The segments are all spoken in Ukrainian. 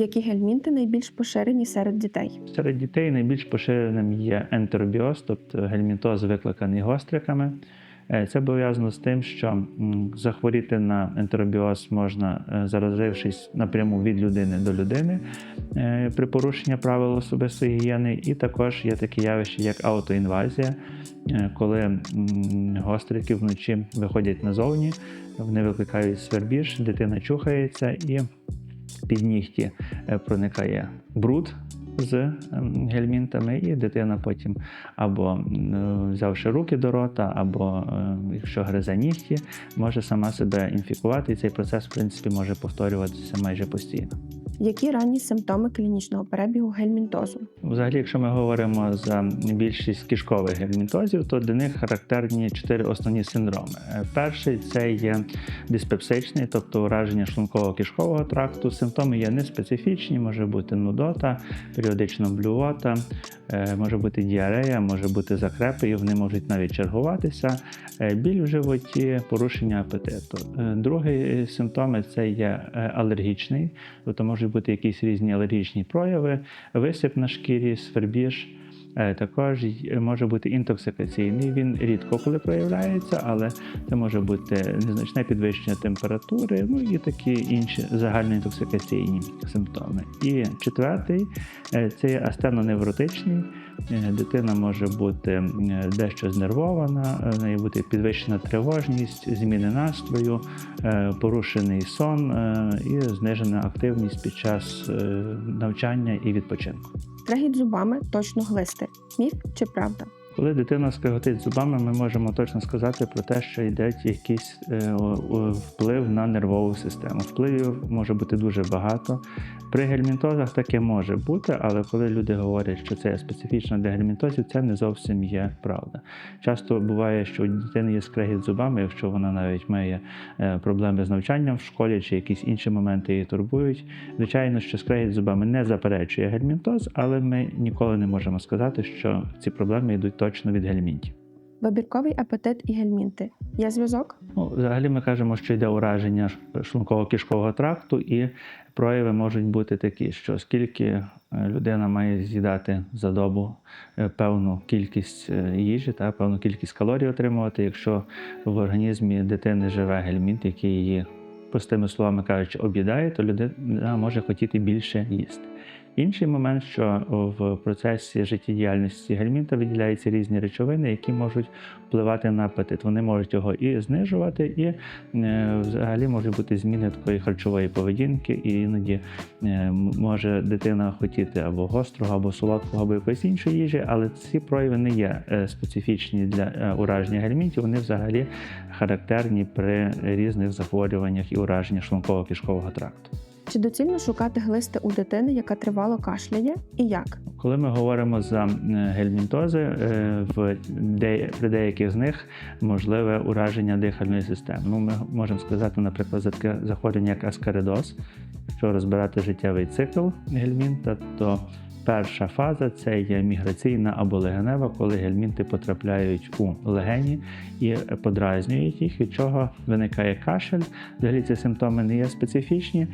Які гельмінти найбільш поширені серед дітей? Серед дітей найбільш поширеним є ентеробіоз, тобто гельмінтоз, викликаний гостриками. Е, Це пов'язано з тим, що захворіти на ентеробіоз можна, е, заразившись напряму від людини до людини е, при порушенні правил особистої гігієни. І також є таке явище, як аутоінвазія, коли гострики вночі виходять назовні, вони викликають свербіж, дитина чухається і під нігті е, проникає бруд з ем, гельмінтами, і дитина потім або е, взявши руки до рота, або е, якщо гризе нігті, може сама себе інфікувати, і цей процес, в принципі, може повторюватися майже постійно. Які ранні симптоми клінічного перебігу гельмінтозу? Взагалі, якщо ми говоримо за більшість кишкових гельмінтозів, то для них характерні чотири основні синдроми. Е, Перший це є диспепсичний, тобто ураження шлунково-кишкового тракту. Симптоми є неспецифічні, може бути нудота, періодично блювота, е, може бути діарея, може бути закрепи, і вони можуть навіть чергуватися. Е, Біль в животі, порушення апетиту. Другий симптоми це є алергічний, тобто можуть бути якісь різні алергічні прояви, висип на шкірі, свербіж. Е, Також може бути інтоксикаційний. Він рідко коли проявляється, але це може бути незначне підвищення температури, ну і такі інші загальноінтоксикаційні симптоми. І четвертий е, це астеноневротичний. Е, Дитина може бути дещо знервована, е, в неї бути підвищена тривожність, зміни настрою, е, порушений сон і знижена активність під час навчання і відпочинку. Скрегіт зубами точно глисти. Міф чи правда? Коли дитина скриготить зубами, ми можемо точно сказати про те, що йде якийсь вплив на нервову систему. Впливів може бути дуже багато. При гельмінтозах таке може бути, але коли люди говорять, що це специфічно для гельмінтозів, це не зовсім є правда. Часто буває, що у дитини є скрегіт зубами, якщо вона навіть має е, проблеми з навчанням в школі чи якісь інші моменти її турбують. Звичайно, що скрегіт зубами не заперечує гельмінтоз, але ми ніколи не можемо сказати, що ці проблеми йдуть точно від гельмінтів. Вибірковий апетит і гельмінти. Є зв'язок? Ну, взагалі ми кажемо, що йде ураження шлунково-кишкового тракту, і прояви можуть бути такі, що скільки е, людина має з'їдати за добу е, певну кількість е, їжі та певну кількість калорій отримувати, якщо в організмі дитини живе гельмінт, який її, простими словами кажучи, об'їдає, то людина може хотіти більше їсти. Інший момент, що в процесі життєдіяльності гельмінта виділяються різні речовини, які можуть впливати на апетит. Вони можуть його і знижувати, і е, взагалі можуть бути зміни такої харчової поведінки, і іноді е, може дитина хотіти або гострого, або солодкого, або якоїсь іншої їжі, але ці прояви не є е, специфічні для ураження гельмінтів. Вони взагалі характерні при різних захворюваннях і ураженнях шлунково-кишкового тракту. Чи доцільно шукати глисти у дитини, яка тривало кашляє, і як? Коли ми говоримо за е, гельмінтози, е, в при деяких з них можливе ураження дихальної системи. Ну, ми можемо сказати, наприклад, за таке захворювання, як аскаридоз. Якщо розбирати життєвий цикл гельмінта, то перша фаза це є міграційна або легенева, коли гельмінти потрапляють у легені і подразнюють їх, від чого виникає кашель. Взагалі ці симптоми не є специфічні.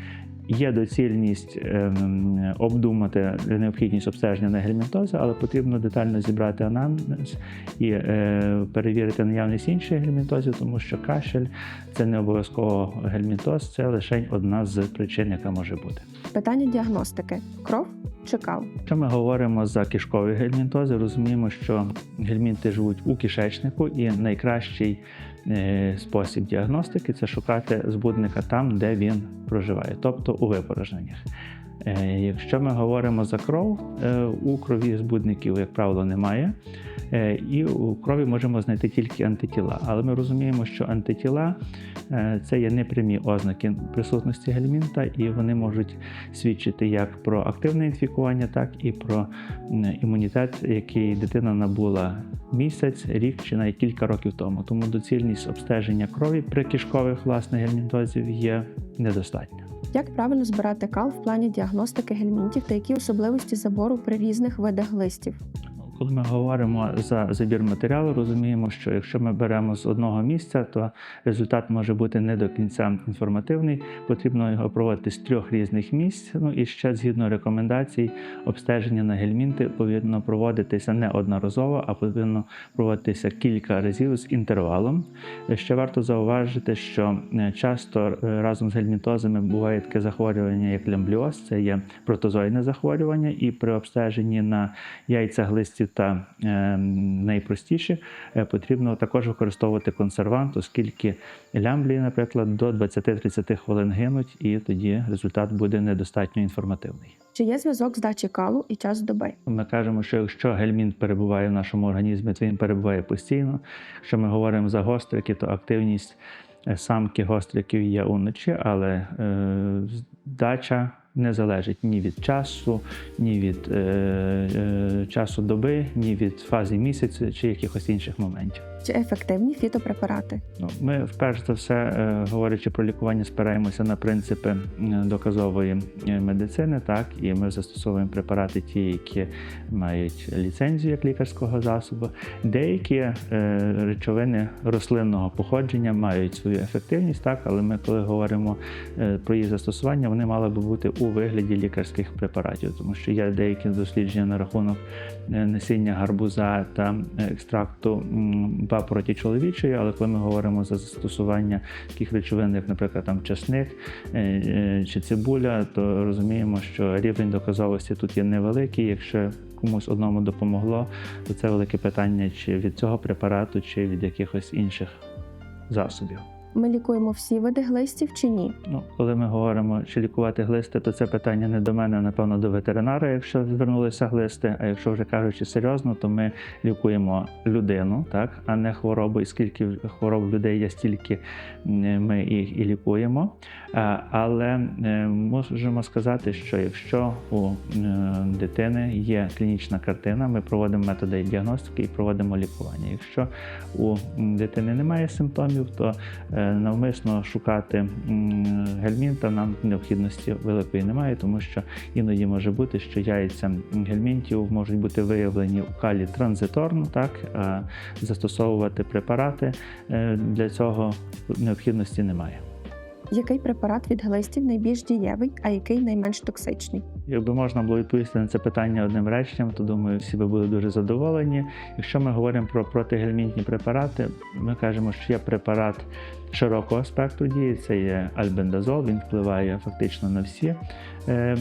Є доцільність ем, обдумати необхідність обстеження на гельмінтози, але потрібно детально зібрати анамнез і е, перевірити наявність інших гельмінтозів, тому що кашель це не обов'язково гельмінтоз, це лише одна з причин, яка може бути. Питання діагностики: кров чи кал? Якщо ми говоримо за кишкові гельмінтози, розуміємо, що гельмінти живуть у кишечнику, і найкращий спосіб діагностики це шукати збудника там, де він проживає, тобто у випорожненнях. Е, Якщо ми говоримо за кров, е, у крові збудників, як правило, немає. Е, І у крові можемо знайти тільки антитіла. Але ми розуміємо, що антитіла це є непрямі ознаки присутності гельмінта, і вони можуть свідчити як про активне інфікування, так і про імунітет, який дитина набула місяць, рік чи навіть кілька років тому. Тому доцільність обстеження крові при кишкових власне гельмінтозів є недостатня. Як правильно збирати кал в плані діагностики гельмінтів та які особливості забору при різних видах глистів? Коли ми говоримо за забір матеріалу, розуміємо, що якщо ми беремо з одного місця, то результат може бути не до кінця інформативний. Потрібно його проводити з трьох різних місць. Ну і ще згідно рекомендацій, обстеження на гельмінти повинно проводитися не одноразово, а повинно проводитися кілька разів з інтервалом. Ще варто зауважити, що е, часто е, разом з гельмінтозами буває таке захворювання, як лямбліоз, це є протозойне захворювання, і при обстеженні на яйця глистів та е, найпростіші е, потрібно також використовувати консервант, оскільки лямблії, наприклад, до 20-30 хвилин гинуть, і тоді результат буде недостатньо інформативний. Чи є зв'язок здачі калу і час доби? Ми кажемо, що якщо гельмінт перебуває в нашому організмі, то він перебуває постійно. Якщо ми говоримо за гострики, то активність е, самки гостриків є уночі, але е, здача не залежить ні від часу, ні від е, е, часу доби, ні від фази місяця чи якихось інших моментів. Чи ефективні фітопрепарати? Ну, ми вперше за все, е, говорячи про лікування, спираємося на принципи е, доказової е, медицини, так і ми застосовуємо препарати, ті, які мають ліцензію як лікарського засобу. Деякі речовини рослинного походження мають свою ефективність, так, але ми, коли говоримо про їх застосування, вони мали би бути у вигляді лікарських препаратів, тому що є деякі дослідження на рахунок насіння гарбуза та екстракту папороті чоловічої, але коли ми говоримо за застосування таких речовин, як, наприклад, там часник е, е, чи цибуля, то розуміємо, що рівень доказовості тут є невеликий. Якщо комусь одному допомогло, то це велике питання, чи від цього препарату, чи від якихось інших засобів. Ми лікуємо всі види глистів чи ні? Ну, коли ми говоримо, чи лікувати глисти, то це питання не до мене, напевно, до ветеринара, якщо звернулися глисти. А якщо вже кажучи серйозно, то ми лікуємо людину, так, а не хворобу. І скільки хвороб людей є, стільки ми їх і лікуємо. Але е, можемо сказати, що якщо у е, дитини є клінічна картина, ми проводимо методи діагностики і проводимо лікування. Якщо у дитини немає симптомів, то е, навмисно шукати гельмінта нам необхідності великої немає, тому що іноді може бути, що яйця гельмінтів можуть бути виявлені у калі транзиторно, так застосовувати препарати для цього необхідності немає. Який препарат від глистів найбільш дієвий, а який найменш токсичний? Якби можна було відповісти на це питання одним реченням, то думаю, всі би були дуже задоволені. Якщо ми говоримо про протигельмінтні препарати, ми кажемо, що є препарат широкого спектру дії, це є альбендазол, він впливає фактично на всі е,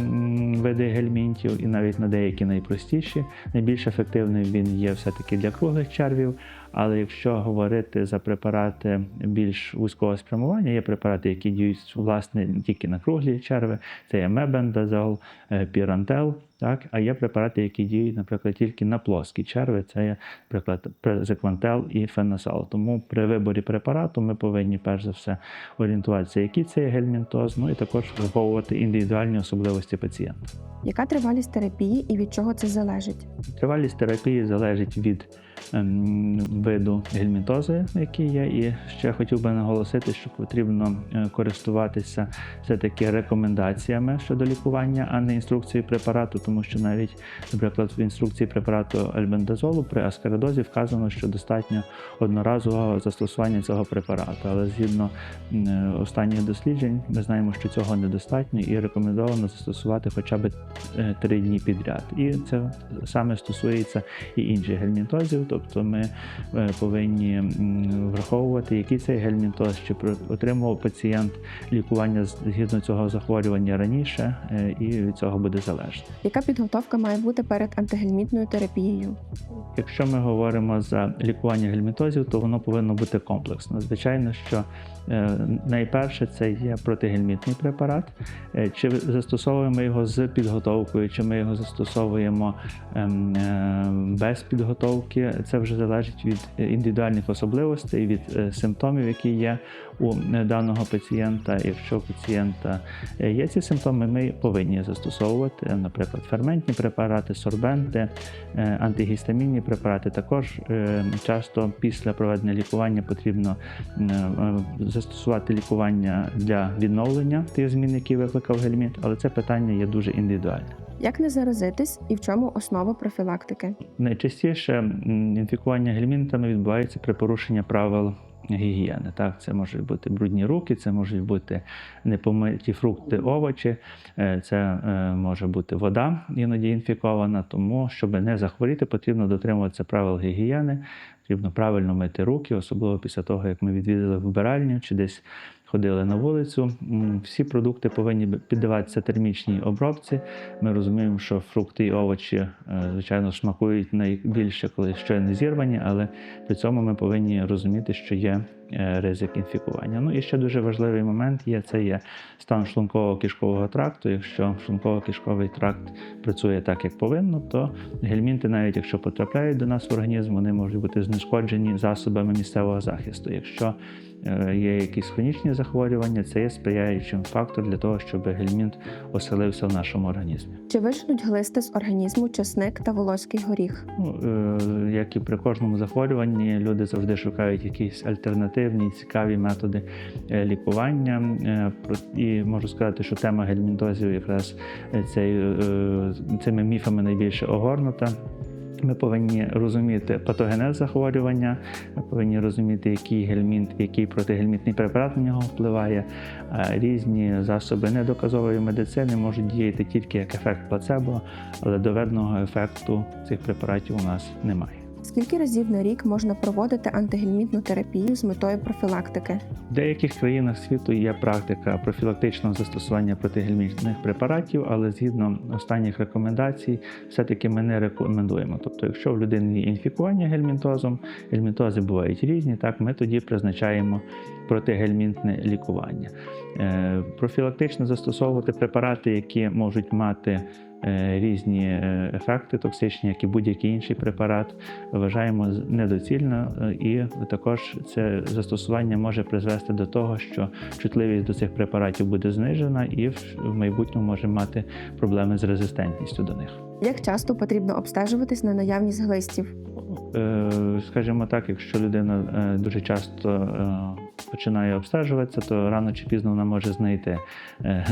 види гельмінтів і навіть на деякі найпростіші. Найбільш ефективним він є все-таки для круглих червів. Але якщо говорити за препарати більш вузького спрямування, є препарати, які діють власне тільки на круглі черви, це є мебендазол, пірантел. Так, а є препарати, які діють, наприклад, тільки на плоскі черви, це є, наприклад, презеквантел і феназол. Тому при виборі препарату ми повинні перш за все орієнтуватися, який це є гельмінтоз, ну і також враховувати індивідуальні особливості пацієнта. Яка тривалість терапії і від чого це залежить? Тривалість терапії залежить від ем, виду гельмінтози, який є. І ще хотів би наголосити, що потрібно е, користуватися все-таки рекомендаціями щодо лікування, а не інструкцією препарату, тому що навіть, наприклад, в інструкції препарату альбендазолу при аскаридозі вказано, що достатньо одноразового застосування цього препарату. Але згідно останніх досліджень, ми знаємо, що цього недостатньо і рекомендовано застосувати хоча б е, три дні підряд. І це саме стосується і інших гельмінтозів, тобто ми е, повинні враховувати, який цей гельмінтоз, чи отримував пацієнт лікування згідно цього захворювання раніше, е, і від цього буде залежно. Яка підготовка має бути перед антигельмінтною терапією? Якщо ми говоримо за лікування гельмінтозів, то воно повинно бути комплексно. Звичайно, що е, найперше це є протигельмінтний препарат. Е, Чи застосовуємо його з підготовкою, чи ми його застосовуємо ем, е, без підготовки, це вже залежить від індивідуальних особливостей, від симптомів, які є у даного пацієнта. Якщо у пацієнта е, є ці симптоми, ми повинні застосовувати, наприклад, ферментні препарати, сорбенти, е, антигістамінні препарати. Також е, часто після проведення лікування потрібно застосувати лікування для відновлення тих змін, які викликав гельмінт, але це питання є дуже індивідуальне. Як не заразитись і в чому основа профілактики? Найчастіше інфікування гельмінтами відбувається при порушенні правил гігієни. Так, це можуть бути брудні руки, це можуть бути непомиті фрукти, овочі, е, це е, може бути вода іноді інфікована. Тому, щоб не захворіти, потрібно дотримуватися правил гігієни, потрібно правильно мити руки, особливо після того, як ми відвідали вбиральню чи десь ходили на вулицю. Всі продукти повинні піддаватися термічній обробці. Ми розуміємо, що фрукти і овочі, е, звичайно, смакують найбільше, коли щойно зірвані, але при цьому ми повинні розуміти, що є ризик інфікування. Ну і ще дуже важливий момент є це є стан шлунково-кишкового тракту. Якщо шлунково-кишковий тракт працює так, як повинно, то гельмінти, навіть якщо потрапляють до нас в організм, вони можуть бути знешкоджені засобами місцевого захисту. Якщо е, є якісь хронічні захворювання, це є сприяючим фактором для того, щоб гельмінт оселився в нашому організмі. Чи виженуть глисти з організму чесник та волоський горіх? Ну, е, як і при кожному захворюванні, люди завжди шукають якісь альтернативні, цікаві методи е, лікування. Е, І можу сказати, що тема гельмінтозів якраз е, цими міфами найбільше огорнута. Ми повинні розуміти патогенез захворювання, ми повинні розуміти, який гельмінт, який протигельмінтний препарат на нього впливає. Різні засоби недоказової медицини можуть діяти тільки як ефект плацебо, але доведеного ефекту цих препаратів у нас немає. Скільки разів на рік можна проводити антигельмінтну терапію з метою профілактики? В деяких країнах світу є практика профілактичного застосування протигельмінтних препаратів, але згідно останніх рекомендацій, все-таки ми не рекомендуємо. Тобто, якщо в людини є інфікування гельмінтозом, гельмінтози бувають різні, так ми тоді призначаємо протигельмінтне лікування. Е, Профілактично застосовувати препарати, які можуть мати різні е, ефекти токсичні, як і будь-який інший препарат, вважаємо недоцільно, е, і також це застосування може призвести до того, що чутливість до цих препаратів буде знижена, і в майбутньому може мати проблеми з резистентністю до них. Як часто потрібно обстежуватись на наявність глистів? Е, Скажімо так, якщо людина е, дуже часто е, починає обстежуватися, то рано чи пізно вона може знайти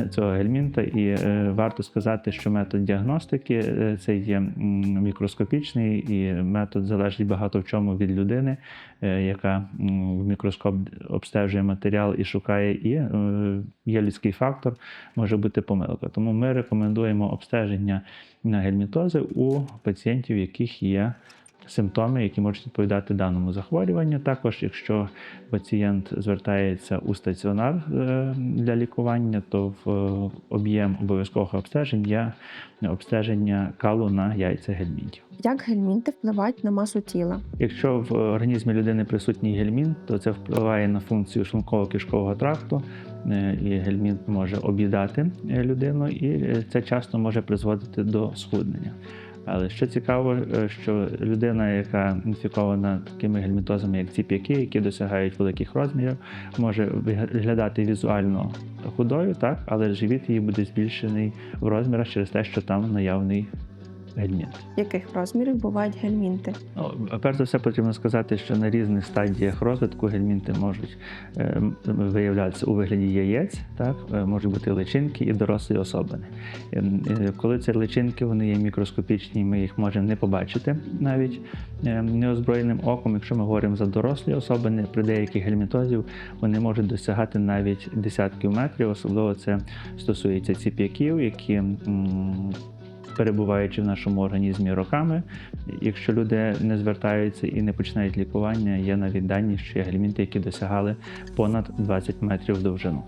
цього гельмінта. І варто сказати, що метод діагностики це є мікроскопічний, і метод залежить багато в чому від людини, яка в мікроскоп обстежує матеріал і шукає, і є людський фактор, може бути помилка. Тому ми рекомендуємо обстеження на гельмінтози у пацієнтів, яких є симптоми, які можуть відповідати даному захворюванню. Також, якщо пацієнт звертається у стаціонар е, для лікування, то в е, об'єм обов'язкових обстежень є обстеження калу на яйця гельмінтів. Як гельмінти впливають на масу тіла? Якщо в організмі людини присутній гельмінт, то це впливає на функцію шлунково-кишкового тракту, е, і гельмінт може об'їдати людину, і це часто може призводити до схуднення. Але що цікаво, е, що людина, яка інфікована такими гельмінтозами, як ці п'яки, які досягають великих розмірів, може виглядати візуально худою, так, але живіт її буде збільшений в розмірах через те, що там наявний гельмінт. Яких розмірів бувають гельмінти? Ну, перш за все потрібно сказати, що на різних стадіях розвитку гельмінти можуть е, виявлятися у вигляді яєць, так е, можуть бути личинки і дорослі особини. Е, е, Коли це личинки, вони є мікроскопічні, ми їх можемо не побачити навіть е, неозброєним оком. Якщо ми говоримо за дорослі особини, при деяких гельмінтозів вони можуть досягати навіть десятків метрів. Особливо це стосується ціп'яків, які м, перебуваючи в нашому організмі роками, якщо люди не звертаються і не починають лікування, є навіть дані, що є гельмінти, які досягали понад 20 метрів довжину.